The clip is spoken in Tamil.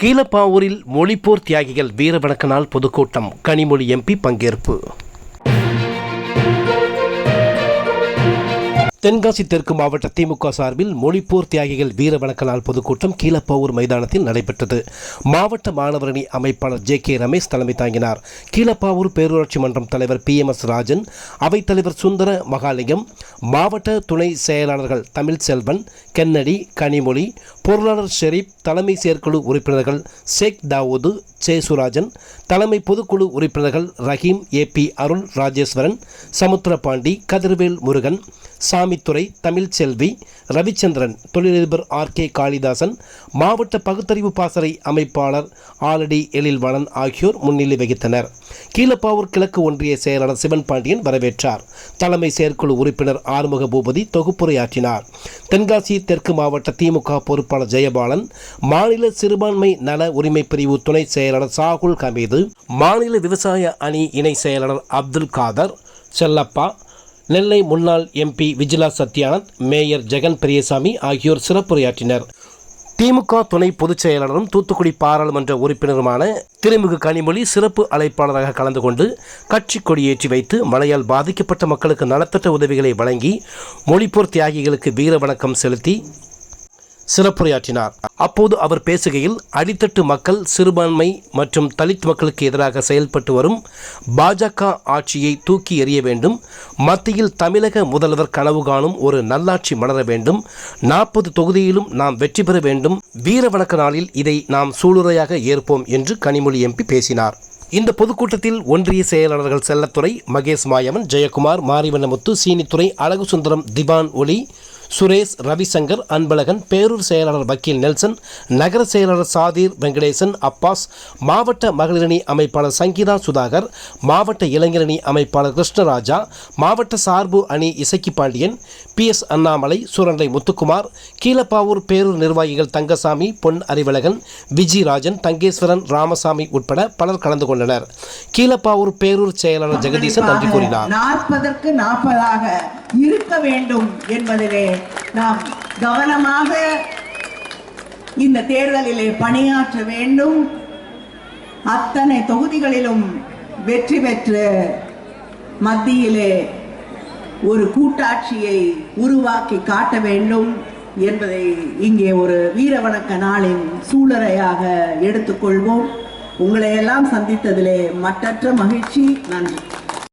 கீழப்பாவூரில் மொழிப்போர் தியாகிகள் வீரவணக்க நாள் பொதுக்கூட்டம். கனிமொழி எம்பி பங்கேற்பு. தென்காசி தெற்கு மாவட்ட திமுக சார்பில் மொழிப்போர் தியாகிகள் வீர வணக்க நாள் பொதுக்கூட்டம் கீழப்பாவூர் மைதானத்தில் நடைபெற்றது. மாவட்ட மாணவரணி அமைப்பாளர் ஜே கே ரமேஷ் தலைமை தாங்கினார். கீழப்பாவூர் பேரூராட்சி மன்றம் தலைவர் பி எம் எஸ் ராஜன் அவைத்தலைவர் சுந்தர மகாலிங்கம் மாவட்ட துணை செயலாளர்கள் தமிழ் செல்வன் கென்னடி கனிமொழி பொருளாளர் ஷெரீப் தலைமை செயற்குழு உறுப்பினர்கள் ஷேக் தாவூது சேசுராஜன் தலைமை பொதுக்குழு உறுப்பினர்கள் ரஹீம் ஏ பி அருள் ராஜேஸ்வரன் சமுத்திரபாண்டி கதிர்வேல் முருகன் சாமி சாமித்துறை தமிழ்ச்செல்வி ரவிச்சந்திரன் தொழிலதிபர் ஆர் கே காளிதாசன் மாவட்ட பகுத்தறிவு பாசறை அமைப்பாளர் ஆலடி எழில்வளன் ஆகியோர் முன்னிலை வகித்தனர். கீழப்பாவூர் கிழக்கு ஒன்றிய செயலாளர் சிவன் பாண்டியன் வரவேற்றார். தலைமை செயற்குழு உறுப்பினர் ஆறுமுக பூபதி தொகுப்புரையாற்றினார். தென்காசி தெற்கு மாவட்ட திமுக பொறுப்பாளர் ஜெயபாலன் மாநில சிறுபான்மை நல உரிமை பிரிவு துணை செயலாளர் சாகுல் ஹமீது மாநில விவசாய அணி இணை செயலாளர் அப்துல் காதர் செல்லப்பா நெல்லை முன்னாள் எம்பி விஜிலா சத்யானந்த் மேயர் ஜெகன் பெரியசாமி ஆகியோர் சிறப்புரையாற்றினர். திமுக துணை பொதுச் செயலாளரும் தூத்துக்குடி பாராளுமன்ற உறுப்பினருமான திருமிகு கனிமொழி சிறப்பு அழைப்பாளராக கலந்து கொண்டு கட்சி கொடியேற்றி வைத்து மழையால் பாதிக்கப்பட்ட மக்களுக்கு நலத்திட்ட உதவிகளை வழங்கி மொழிப்போர் தியாகிகளுக்கு வீர வணக்கம் செலுத்தி சிறப்புரையாற்றினார். அப்போது அவர் பேசுகையில் அடித்தட்டு மக்கள் சிறுபான்மை மற்றும் தலித் மக்களுக்கு எதிராக செயல்பட்டு வரும் பாஜக ஆட்சியை தூக்கி எறிய வேண்டும். மத்தியில் தமிழக முதல்வர் கனவு காணும் ஒரு நல்லாட்சி மலர வேண்டும். நாற்பது தொகுதியிலும் நாம் வெற்றி பெற வேண்டும். வீர வணக்க நாளில் இதை நாம் சூளுரையாக ஏற்போம் என்று கனிமொழி எம்பி பேசினார். இந்த பொதுக்கூட்டத்தில் ஒன்றிய செயலாளர்கள் செல்லத்துறை மகேஷ் மாயவன் ஜெயக்குமார் மாரிவண்ணமுத்து சீனித்துறை அழகு சுந்தரம் திவான் ஒளி சுரேஷ் ரவிசங்கர் அன்பழகன் பேரூர் செயலாளர் வக்கீல் நெல்சன் நகர செயலாளர் சாதீர் வெங்கடேசன் அப்பாஸ் மாவட்ட மகளிரணி அமைப்பாளர் சங்கீதா சுதாகர் மாவட்ட இளைஞரணி அமைப்பாளர் கிருஷ்ணராஜா மாவட்ட சார்பு அணி இசக்கி பாண்டியன் பி எஸ் அண்ணாமலை சூரண்டை முத்துக்குமார் கீழப்பாவூர் பேரூர் நிர்வாகிகள் தங்கசாமி பொன் அறிவழகன் விஜிராஜன் தங்கேஸ்வரன் ராமசாமி உட்பட பலர் கலந்து கொண்டனர். கீழப்பாவூர் பேரூர் செயலாளர் ஜெகதீசன் நன்றி கூறினார். நாற்பதற்கு நாற்பதாக இருக்க வேண்டும் என்பதிலே நாம் கவனமாக இந்த தேர்தலிலே பணியாற்ற வேண்டும். அத்தனை தொகுதிகளிலும் வெற்றி பெற்று மத்தியிலே ஒரு கூட்டாட்சியை உருவாக்கி காட்ட வேண்டும் என்பதை இங்கே ஒரு வீரவணக்க நாளின் சூழலையாக எடுத்துக்கொள்வோம். உங்களை எல்லாம் சந்தித்ததிலே மற்றற்ற மகிழ்ச்சி. நன்றி.